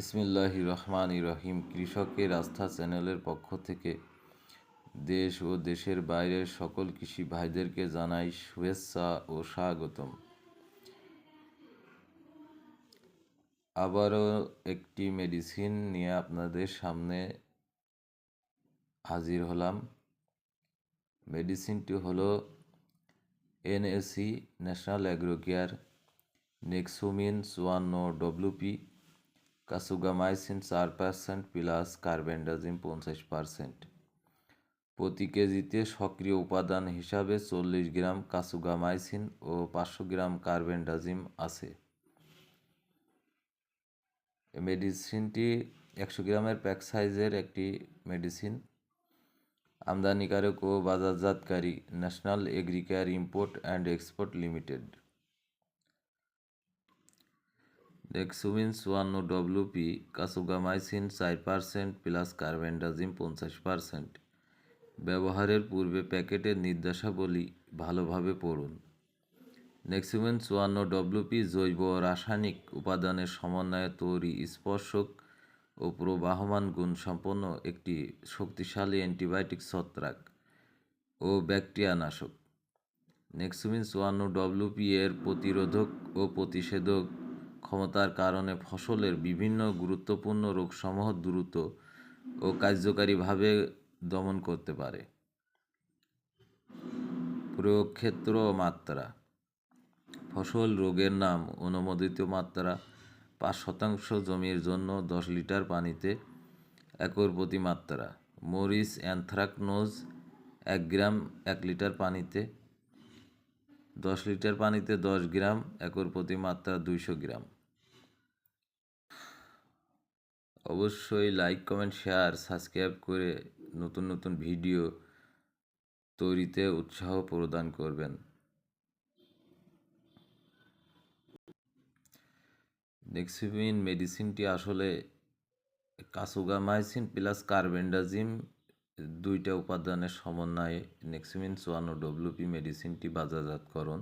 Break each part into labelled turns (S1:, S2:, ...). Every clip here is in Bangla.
S1: ইসমিল্লাহ রহমান রহিম। কৃষকের আস্থা চ্যানেলের পক্ষ থেকে দেশ ও দেশের বাইরের সকল কৃষি ভাইদেরকে জানাই শুভেচ্ছা ও স্বাগতম। আবারও একটি মেডিসিন নিয়ে আপনাদের সামনে হাজির হলাম। মেডিসিনটি হলো NAC national agro care Nexomin চুয়ান্ন ডব্লিউপি কাসুগামাইসিন চার পার্সেন্ট প্লাস কার্বেন্ডাজিম পঞ্চাশ পার্সেন্ট প্রতি কেজিতে সক্রিয় উপাদান হিসাবে চল্লিশ গ্রাম কাসুগামাইসিন ও পাঁচশো গ্রাম কার্বেন্ডাজিম আছে। মেডিসিনটি একশো গ্রামের প্যাক সাইজের একটি মেডিসিন। আমদানিকারক ও বাজারজাতকারী national agricare import and export limited. Dexumin চুয়ান্ন ডব্লিউপি কাসুগামাইসিন চার পার্সেন্ট প্লাস কার্বেন্ডাজিম পঞ্চাশ পার্সেন্ট ব্যবহারের পূর্বে প্যাকেটের নির্দেশাবলী ভালোভাবে পড়ুন। নেক্সিমেন চুয়ান্ন ডব্লিউপি জৈব রাসায়নিক উপাদানের সমন্বয়ে তৈরি স্পর্শক ও প্রবাহমান গুণসম্পন্ন একটি শক্তিশালী অ্যান্টিবায়োটিক ছত্রাক ও ব্যাকটেরিয়া ব্যাকটেরিয়ানাশক নেক্সুমিন চুয়ান্ন ডব্লিউপি এর প্রতিরোধক ও প্রতিষেধক ক্ষমতার কারণে ফসলের বিভিন্ন গুরুত্বপূর্ণ রোগসমূহ দ্রুত ও কার্যকারীভাবে দমন করতে পারে। প্রয়োগ ক্ষেত্র মাত্রা। ফসল রোগের নাম অনুমোদিত মাত্রা পাঁচ শতাংশ জমির জন্য দশ লিটার পানিতে একর প্রতি মাত্রা। মরিচ, অ্যানথ্রাকনোজ, এক গ্রাম, এক লিটার পানিতে দশ লিটার পানিতে দশ গ্রাম, একর প্রতি মাত্রা দুইশো গ্রাম। অবশ্যই লাইক কমেন্ট শেয়ার সাবস্ক্রাইব করে নতুন নতুন ভিডিও তৈরিতে উৎসাহ প্রদান করবেন। নেক্সিমিন মেডিসিনটি আসলে কাসুগামাইসিন প্লাস কার্বেন্ডাজিম দুইটা উপাদানের সমন্বয়ে নেক্সিমিন চুয়ান্ন ডব্লিউপি মেডিসিনটি বাজারজাতকরণ।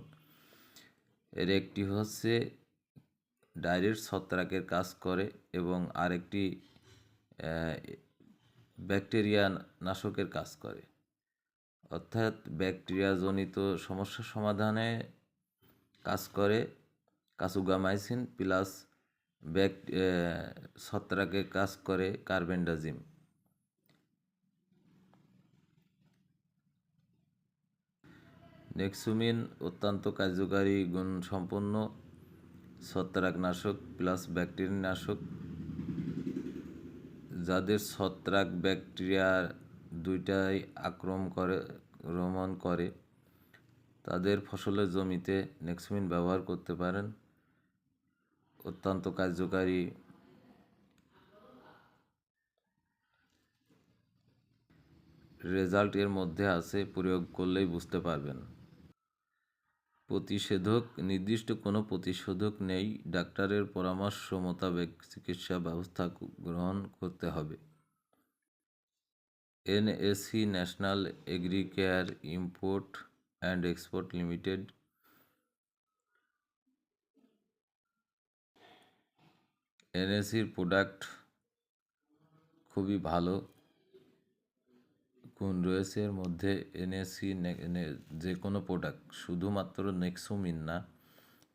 S1: এর একটি হচ্ছে ডাইরেক্ট ছত্রাকের কাজ করে এবং আরেকটি ব্যাকটেরিয়া নাশকের কাজ করে। অর্থাৎ ব্যাকটেরিয়াজনিত সমস্যা সমাধানে কাজ করে কাসুগামাইসিন প্লাস ব্যাক ছত্রাকে কাজ করে কার্বেন্ডাজিম। নেক্সুমিন অত্যন্ত কার্যকারী গুণসম্পন্ন ছত্রাকনাশক প্লাস ব্যাকটেরিয়ানাশক, যাদের ছত্রাক ব্যাকটেরিয়া দুইটাই আক্রমণ করে আক্রমণ করে। তাদের ফসলের জমিতে নেক্সমিন ব্যবহার করতে পারেন। অত্যন্ত কার্যকারী। রেজাল্ট এর মধ্যে আছে, প্রয়োগ করলেই বুঝতে পারবেন। প্রতিষেধক, নির্দিষ্ট কোনো প্রতিষেধক নেই। ডাক্তারের পরামর্শ মোতাবেক চিকিৎসা ব্যবস্থা গ্রহণ করতে হবে। NAC national agricare import and export limited এনএসির product খুবই ভালো। গুণ রয়েছে এর মধ্যে এনএসি যে কোনো প্রোডাক্ট শুধুমাত্র নেক্সোমিন না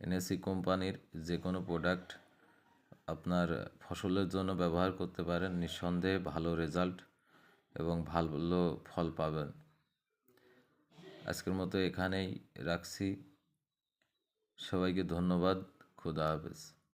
S1: এনএসি কোম্পানির যে কোনো প্রোডাক্ট আপনার ফসলের জন্য ব্যবহার করতে পারেন, নিঃসন্দেহে ভালো রেজাল্ট এবং ভালো ফল পাবেন। আজকের মতো এখানেই রাখছি। সবাইকে ধন্যবাদ। খুদা হাফেজ।